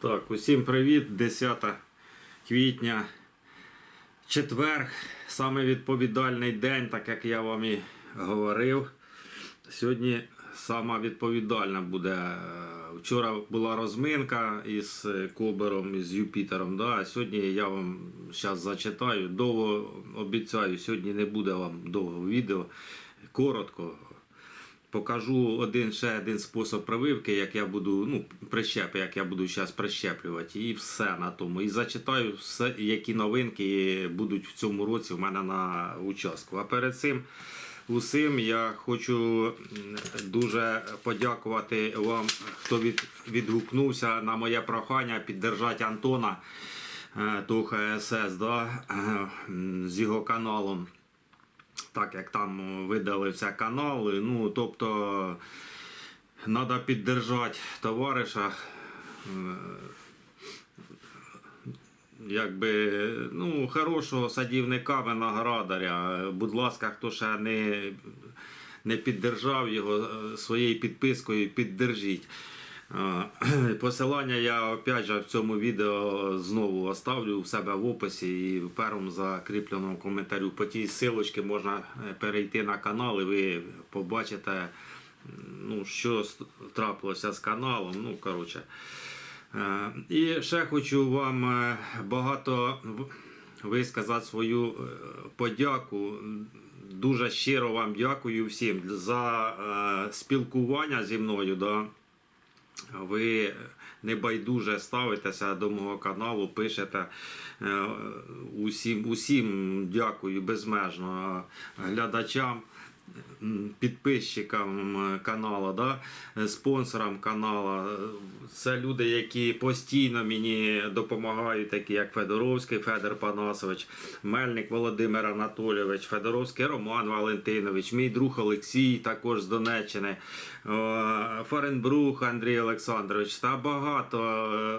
Так, усім привіт. 10 квітня, четвер, саме відповідальний день, так як я вам і говорив. Сьогодні сама відповідальна буде. Вчора була розминка із Кобером, із Юпітером. Да? а Сьогодні я вам зараз зачитаю. Довго обіцяю, сьогодні не буде вам довго відео. Коротко, Покажу один ще один спосіб прививки, як я буду, ну, прищепи, як я буду зараз прищеплювати, і все на тому. І зачитаю все, які новинки будуть в цьому році в мене на участку. А перед цим усім я хочу дуже подякувати вам, хто від, відгукнувся на моє прохання піддержати Антона е, Туха да, з його каналом так як там видалився канал. Ну, тобто, треба піддержати товариша. е, Якби, ну, хорошого садівника виноградаря. Будь ласка, хто ще не, не піддержав його е, своєю підпискою, піддержіть. Посилання я опять же в цьому відео знову оставлю у себе в описі і в першому закріпленому коментарю. По тій силочці можна е, перейти на канал і ви побачите, ну, що трапилося з каналом. Ну, коротше. Е, І ще хочу вам е, багато висказати свою подяку. Дуже щиро вам дякую всім за спілкування зі мною. Да. Ви небайдуже ставитеся до мого каналу, пишете. Е, Усім, усім дякую безмежно глядачам, підписчикам каналу, да? е, спонсорам каналу. Це люди, які постійно мені допомагають, такі як Федоровський Федор Панасович, Мельник Володимир Анатолійович, Федоровський Роман Валентинович, мій друг Олексій, також з Донеччини, е, Фаренбрух Андрій Олександрович. Та багато, е,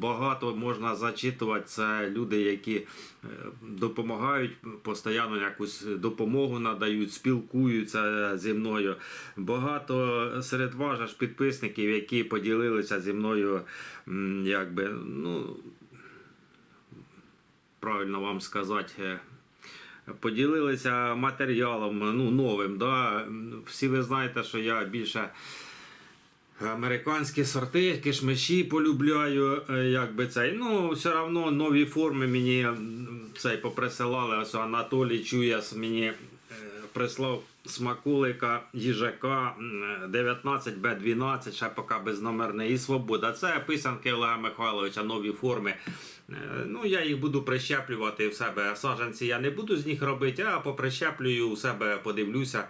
багато можна зачитувати. Це люди, які допомагають, постійно якусь допомогу надають, спілкуються зі мною. Багато серед вас підписників, які поділилися зі мною, якби, ну, правильно вам сказати. е, Поділилися матеріалом ну, новим. Да? Всі ви знаєте, що я більше американські сорти, кишмиші полюбляю. е, Якби цей. Ну, все одно нові форми мені цей поприсилали. Ось Анатолій Чуяс мені е, прислав смакулика їжака 19Б12, ще поки безномерний і свобода. Це писанки Олега Михайловича, нові форми. Е, Ну, я їх буду прищеплювати в себе. Саджанці я не буду з них робити, а поприщеплюю у себе, подивлюся.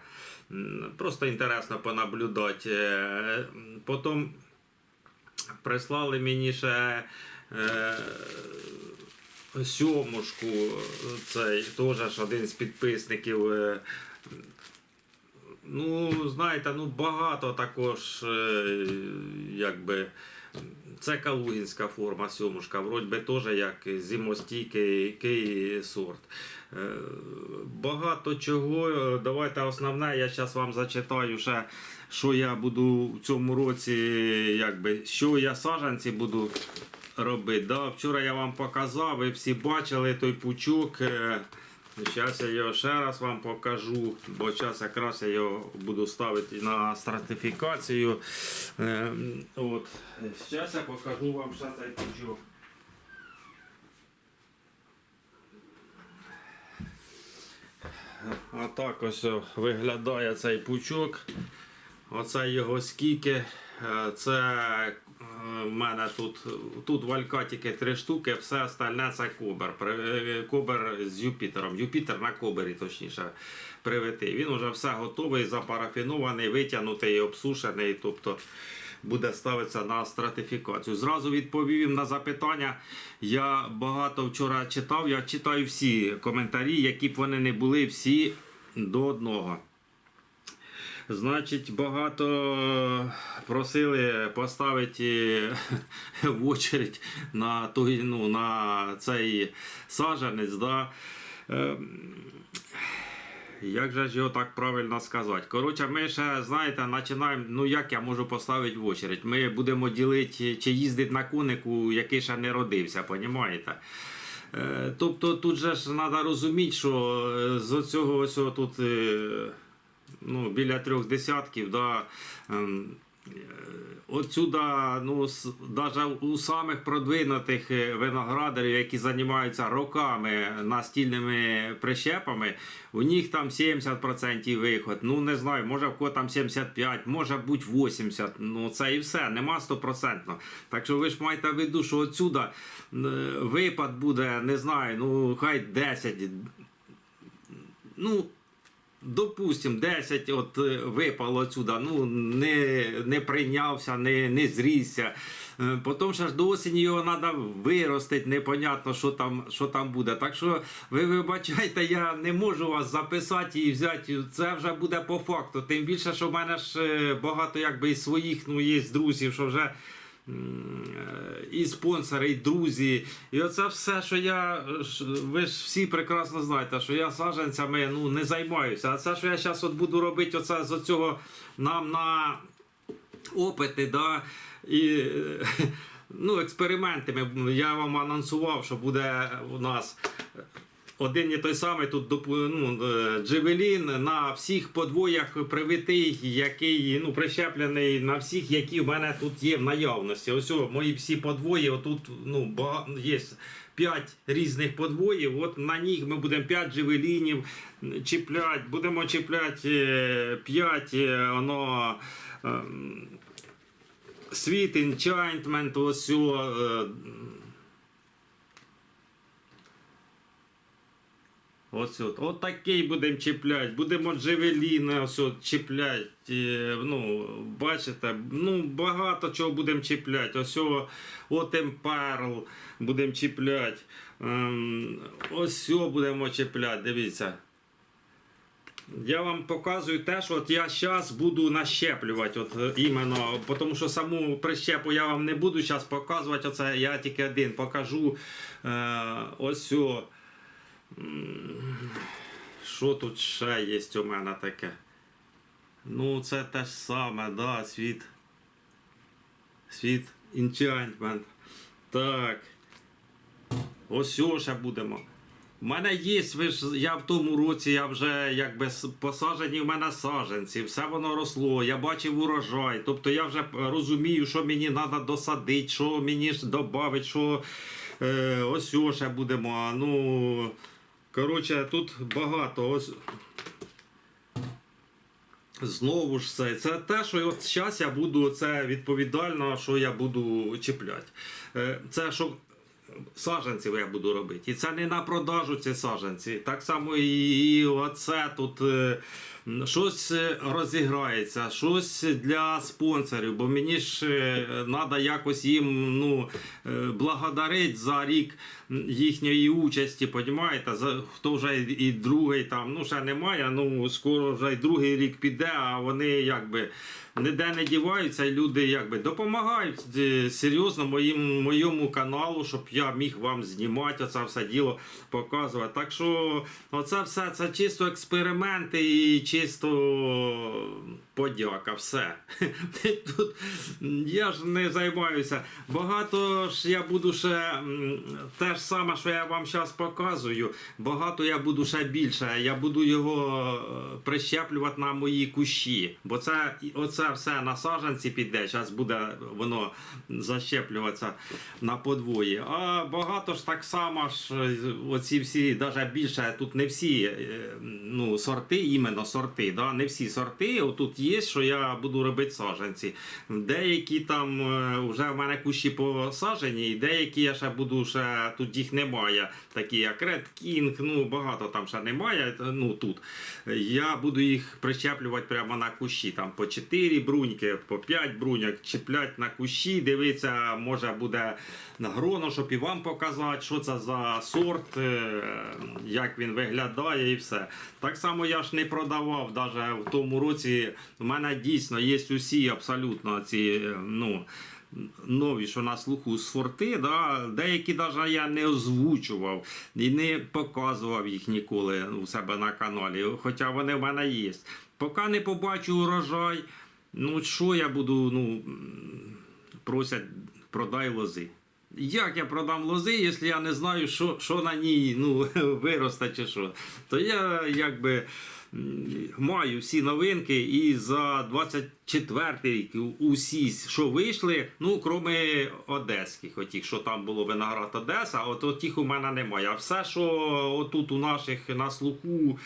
Просто інтересно понаблюдати. Е, Потім прислали мені ще е, сьомушку, цей теж один з підписників. Ну, знаєте, ну багато також, е, якби. Це калугінська форма сьомушка, вроді би теж як зимостійкий сорт. Е, Багато чого. Е, Давайте основне, я зараз вам зачитаю ще, що я буду в цьому році, якби, що я саджанці буду робити. Да? Вчора я вам показав, ви всі бачили той пучок. Зараз я його ще раз вам покажу, бо зараз якраз я його буду ставити на стратифікацію. Е, От. Зараз я покажу вам ще цей пучок. А так ось виглядає цей пучок. Оце його скільки. Е, Це в мене тут, тут валька тільки три штуки, все остальне це кобер. Е, Кобер з Юпітером. Юпітер на кобері, точніше, привитий. Він вже все готовий, запарафінований, витягнутий, обсушений. Тобто буде ставитися на стратифікацію. Зразу відповів на запитання. Я багато вчора читав, я читаю всі коментарі, які б вони не були, всі до одного. Значить, багато просили поставити в очередь на той, ну, на цей саджанець. Да. Ем, Як же ж його так правильно сказати? Коротше, ми ще, знаєте, починаємо, ну як я можу поставити в очередь? Ми будемо ділити, чи їздить на конику, який ще не родився, понімаєте? Е, Тобто тут же ж треба розуміти, що е, з оцього ось тут е, ну, біля трьох десятків, да, ем, е, Отсюда, ну, даже у самих продвинутих е, виноградарів, які займаються роками настільними прищепами, у них там 70% виход. Ну не знаю, може в кого там 75, може бути 80. Ну це і все, нема 100%. Так що ви ж маєте в виду, що отсюда е, випад буде, не знаю, ну хай 10. Ну, Допустим, 10 от е, випало отсюди, ну не, не прийнявся, не, не зрісся. Е, Потім ще ж до осені його треба виростити, непонятно, що там, що там буде. Так що ви вибачайте, я не можу вас записати і взяти. Це вже буде по факту. Тим більше, що в мене ж е, багато якби і своїх ну, є друзів, що вже і спонсори, і друзі. І оце все, що я. Ви ж всі прекрасно знаєте, що я саджанцями ну, не займаюся. А це, що я зараз от буду робити, оце з цього нам на опити, да, і ну, експериментами. Я вам анонсував, що буде у нас. Один і той самий тут ну, е, Джевелін на всіх подвоях привитий, який ну, прищеплений на всіх, які в мене тут є в наявності. Ось о, мої всі подвої, отут ну, бага- є 5 різних подвоїв. От на них ми будемо 5 джевелінів чіпляти, будемо чіпляти 5 воно. ем, Світ Enchantment, ось о, Ось от, от такий будемо чіпляти, будемо джевеліни ось от чіпляти. е, Ну, бачите, ну, багато чого будемо чіпляти. Ось от Емперл будемо чіпляти. Ем, ось о будемо чіпляти, дивіться. Я вам показую те, що от я зараз буду нащеплювати, от е, іменно, тому що саму прищепу я вам не буду зараз показувати. Оце я тільки один покажу. Е, ось о. Що тут ще є у мене таке? Ну, це те ж саме, да, світ. Світ Enchantment. Так. Ось ще будемо. У мене є, ви ж я в тому році, я вже якби посаджені в мене саджанці, все воно росло, я бачив урожай. Тобто я вже розумію, що мені треба досадити, що мені ж додати, що е, ось ще будемо. Ну, коротше, тут багато. Ось. Знову ж це, це те, що от зараз я буду, це відповідально, що я буду чіпляти. Е, Це що саджанців я буду робити. І це не на продажу ці саджанці. Так само і, оце тут е, щось розіграється, щось для спонсорів, бо мені ж треба якось їм ну, е, благодарити за рік їхньої участі, понімаєте? За, хто вже і, другий там, ну ще немає, ну скоро вже і другий рік піде, а вони якби ніде не діваються, і люди якби допомагають е, серйозно моїм, моєму каналу, щоб я міг вам знімати оце все діло, показувати. Так що оце все це чисто експерименти і чисто подяка. Все. Тут я ж не займаюся. Багато ж я буду ще те ж саме, що я вам зараз показую. Багато я буду ще більше. Я буду його е, прищеплювати на мої кущі. Бо це оце все на саджанці піде. Зараз буде воно защеплюватися на подвої. А багато ж так само ж е, оці всі, навіть більше тут не всі е, ну, сорти, іменно сорти. Да? Не всі сорти. Отут є, що я буду робити саджанці. Деякі там е, вже в мене кущі посаджені, і деякі я ще буду ще тут їх немає. Такі як Red King, ну багато там ще немає. Ну тут я буду їх прищеплювати прямо на кущі. Там по 4 бруньки, по 5 бруньок чіплять на кущі. Дивиться, може буде на гроно, щоб і вам показати, що це за сорт, е, як він виглядає і все. Так само я ж не продавав навіть в тому році. У мене дійсно є усі абсолютно ці, е, ну. нові, що на слуху сорти, да, деякі навіть я не озвучував і не показував їх ніколи у себе на каналі, хоча вони в мене є. Поки не побачу урожай, ну що я буду, ну, просять, продай лози. Як я продам лози, якщо я не знаю, що, що на ній ну, виросте чи що. То я якби маю всі новинки і за 24 рік усі, що вийшли, ну, кроме одеських, отіх, що там було виноград Одеса, от, от їх у мене немає. А все, що отут у наших на слуху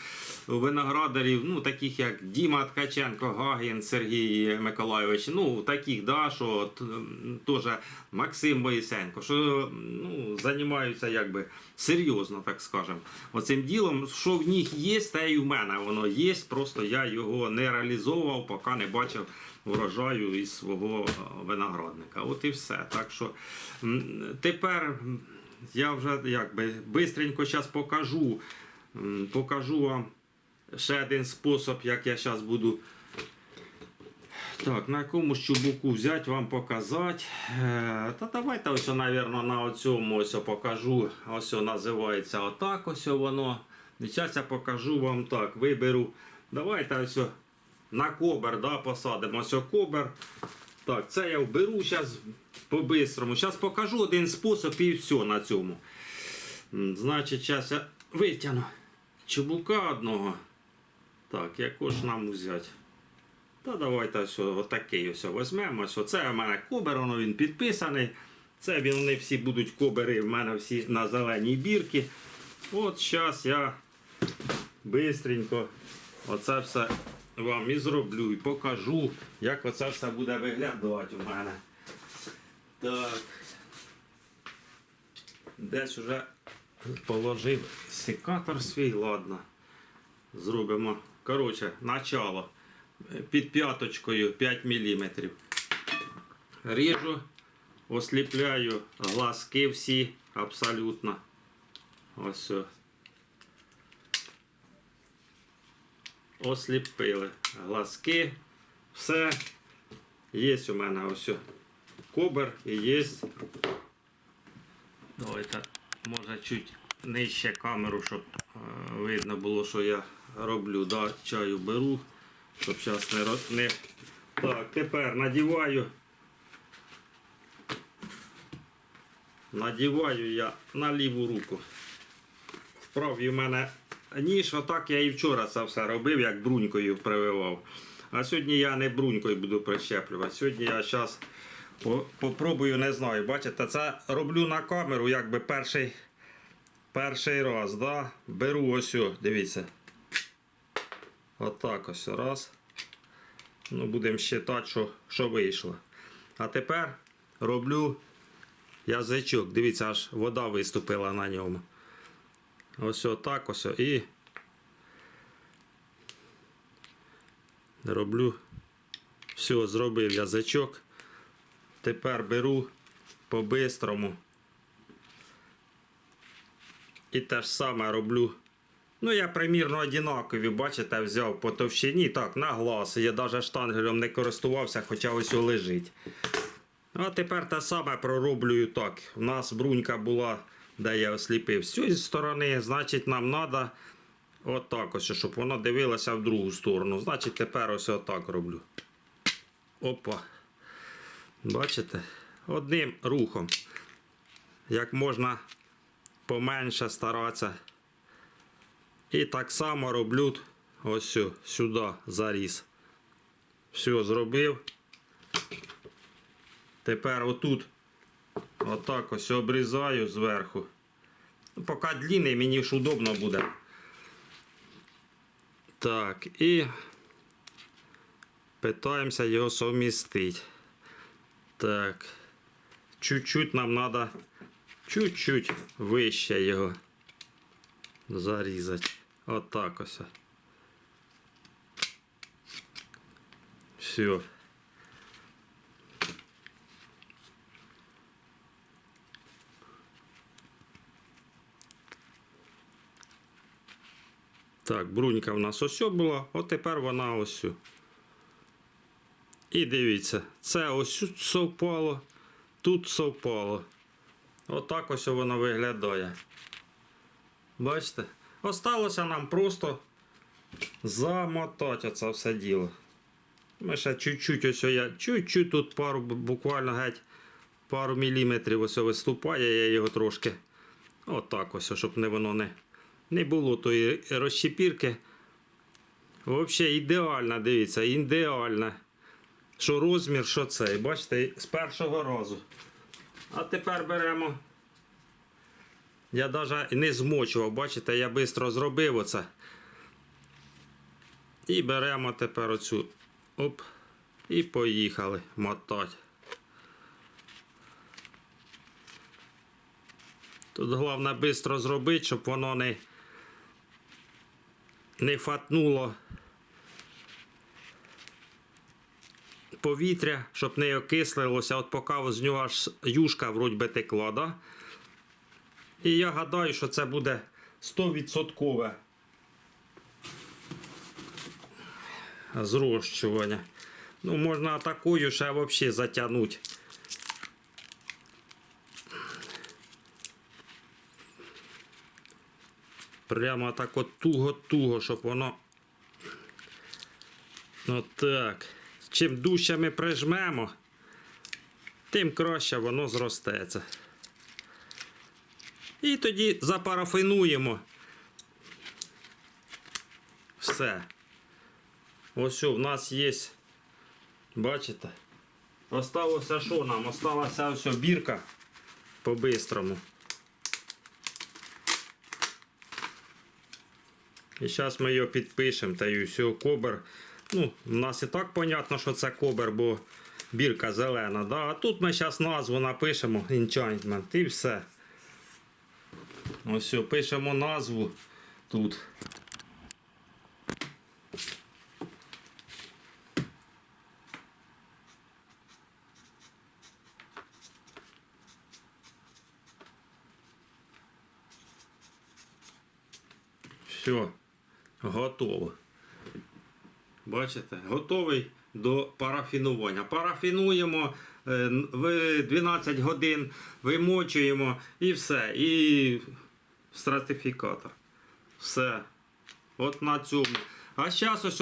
виноградарів, ну, таких як Діма Ткаченко, Гагін Сергій Миколайович, ну, таких, да, що теж Максим Моїсенко, що ну, займаються якби серйозно, так скажемо. Оцим ділом, що в них є, те і в мене воно є. Просто я його не реалізовував, поки не бачив врожаю із свого е, виноградника. От і все. Так що тепер я вже якби бистренько зараз покажу, покажу вам ще один спосіб, як я зараз буду. Так, на якомусь чубуку взяти, вам показати. Е, Та давайте ось, мабуть, на цьому ось покажу. Ось називається отак ось воно. Зараз я покажу вам так. Виберу. Давайте ось на кобер да, посадимо. Кобер. Так, це я вберу зараз по-бистрому. Зараз покажу один спосіб і все на цьому. Значить, зараз я витягну чубука одного. Так, яку ж нам взяти? Та давайте ось отакий ось візьмемо. Це у мене кобер, воно він підписаний. Це вони всі будуть кобери, в мене всі на зеленій бірці. От зараз я бистренько оце все вам і зроблю і покажу, як оце все буде виглядати у мене. Так. Десь уже положив секатор свій, ладно. Зробимо. Коротше, начало під п'яточкою 5 мм. Ріжу, осліпляю глазки всі абсолютно. Ось. Осліпили глазки. Все. Є у мене ось кобер і є. Давайте, може, чуть нижче камеру, щоб е, видно було, що я роблю. Да, чаю беру, щоб зараз не, не. Так, тепер надіваю. Надіваю я на ліву руку. Вправі в мене ніж, отак я і вчора це все робив, як брунькою прививав. А сьогодні я не брунькою буду прищеплювати. Сьогодні я зараз попробую, не знаю. Бачите, це роблю на камеру, якби перший, перший раз. Да? Беру ось, дивіться. Отак ось раз. Ну, будемо вважати, що, що вийшло. А тепер роблю язичок. Дивіться, аж вода виступила на ньому. Ось отак ось. І роблю. Все, зробив язичок. Тепер беру по-бистрому. І те ж саме роблю. Ну, я примірно одинакові, бачите, взяв по товщині, так, на глаз. Я навіть штангелем не користувався, хоча ось лежить. А тепер те саме пророблюю так. У нас брунька була, де я осліпив з цієї сторони, значить, нам треба отак ось, щоб воно дивилося в другу сторону. Значить, тепер ось отак роблю. Опа. Бачите? Одним рухом. Як можна поменше старатися. І так само роблю ось сюди заріз. Все зробив. Тепер отут отак ось обрізаю зверху. Ну, Поки длинний, мені ж удобно буде. Так, і питаємося його совмістити. Так. Чуть-чуть нам треба чуть-чуть вище його зарізати. Отак ось. Все. Так, брунька в нас ось була, от тепер вона ось. І дивіться, це ось сю- совпало, тут совпало. Отак ось воно виглядає. Бачите? Осталося нам просто замотати оце все діло. Ми ще чуть-чуть ось я, чуть-чуть тут пару, буквально геть пару міліметрів ось виступає, я його трошки. Отак ось, щоб не воно не, не було тої розчепірки. Взагалі ідеально, дивіться, ідеально. Що розмір, що цей. Бачите, з першого разу. А тепер беремо. Я навіть не змочував, бачите, я швидко зробив оце. І беремо тепер оцю. Оп. І поїхали мотати. Тут головне швидко зробити, щоб воно не, не фатнуло повітря, щоб не окислилося, от поки з нього аж юшка вроді би текла, да? І я гадаю, що це буде 100% зрощування. Ну, можна такою ще взагалі затягнути. Прямо так от туго-туго, щоб воно. Отак. Чим дужче ми прижмемо, тим краще воно зростеться. І тоді запарафінуємо. Все. Ось в нас є. Бачите? Осталося що нам? Осталася ось бірка по-бистрому. І зараз ми його підпишемо та й усього кобер. Ну, У нас і так понятно, що це кобер, бо бірка зелена. Да? А тут ми зараз назву напишемо Enchantment і все. Ось все, пишемо назву тут. Все, готово. Бачите, готовий до парафінування. Парафінуємо е, в 12 годин, вимочуємо і все. І стратифікатор. Все. От на цьому. А зараз ось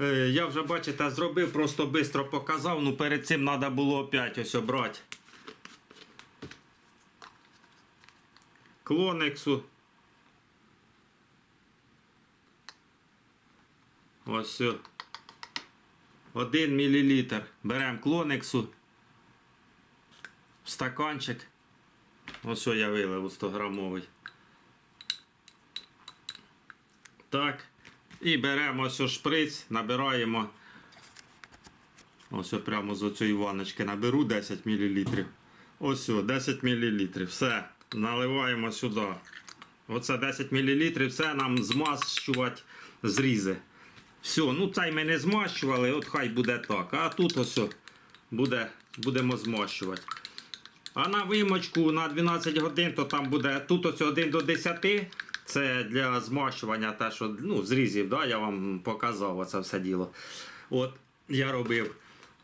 е, я вже бачите, зробив, просто швидко показав. Ну перед цим треба було опять ось обрати. Клонексу. Ось. 1 мл. Беремо клонексу. В стаканчик. Ось що я вилив у 100 грамовий. Так. І беремо ось шприц, набираємо. Ось прямо з оцієї ванночки наберу 10 мл. Ось о, 10 мл. Все. Наливаємо сюди. Оце 10 мл, все нам змащувати зрізи. Все, ну цей ми не змащували, от хай буде так. А тут ось буде, будемо змащувати. А на вимочку на 12 годин, то там буде тут ось 1 до 10. Це для змащування те, що ну, зрізів, да, я вам показав оце все діло. От, я робив.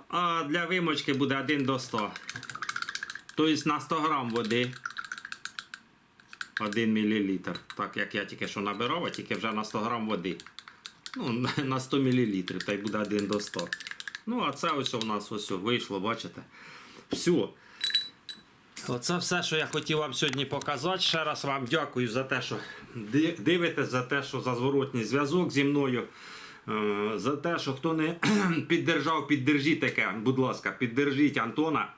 А для вимочки буде 1 до 100. Тобто на 100 грам води 1 мл. Так як я тільки що набирав, а тільки вже на 100 грам води. Ну, на 100 мл, та й буде 1 до 100. Ну, а це ось у нас ось вийшло, бачите. Все. Оце все, що я хотів вам сьогодні показати. Ще раз вам дякую за те, що ди- дивитесь, за те, що за зворотній зв'язок зі мною. Е, За те, що хто не піддержав, піддержіть таке, будь ласка, піддержіть Антона.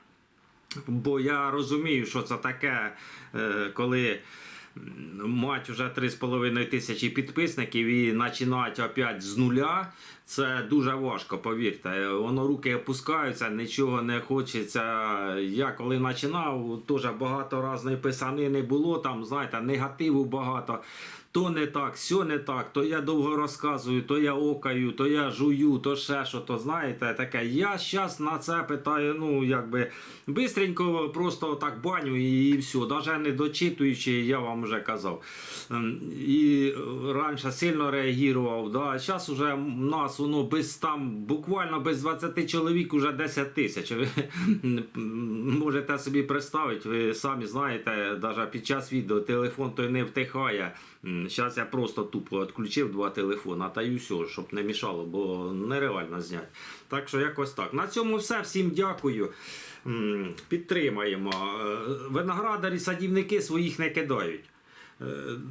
Бо я розумію, що це таке, е, коли мать вже 3,5 тисячі підписників і починають опять з нуля. Це дуже важко, повірте. Воно руки опускаються, нічого не хочеться. Я коли починав, теж багато різної писанини було, там, знаєте, негативу багато. То не так, сьо не так, то я довго розказую, то я окаю, то я жую, то ще що, то знаєте, таке. Я зараз на це питаю, ну якби бистренько просто так баню і, і все. Навіть не дочитуючи, я вам вже казав. Ем, І раніше сильно реагував. Да. Зараз уже нас воно без там, буквально без 20 чоловік уже 10 тисяч. Ви можете собі представити, ви самі знаєте, навіть під час відео телефон той не втихає. Зараз я просто тупо відключив два телефони, та й все, щоб не мішало, бо нереально зняти. Так що якось так. На цьому все. Всім дякую. Підтримаємо. Е, Виноградарі, садівники своїх не кидають. Е,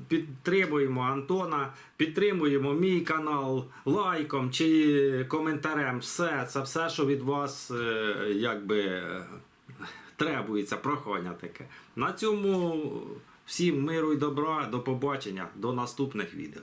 Підтримуємо Антона, підтримуємо мій канал лайком чи коментарем. Все, це все, що від вас е, якби требується, прохання таке. На цьому всім миру і добра, до побачення, до наступних відео.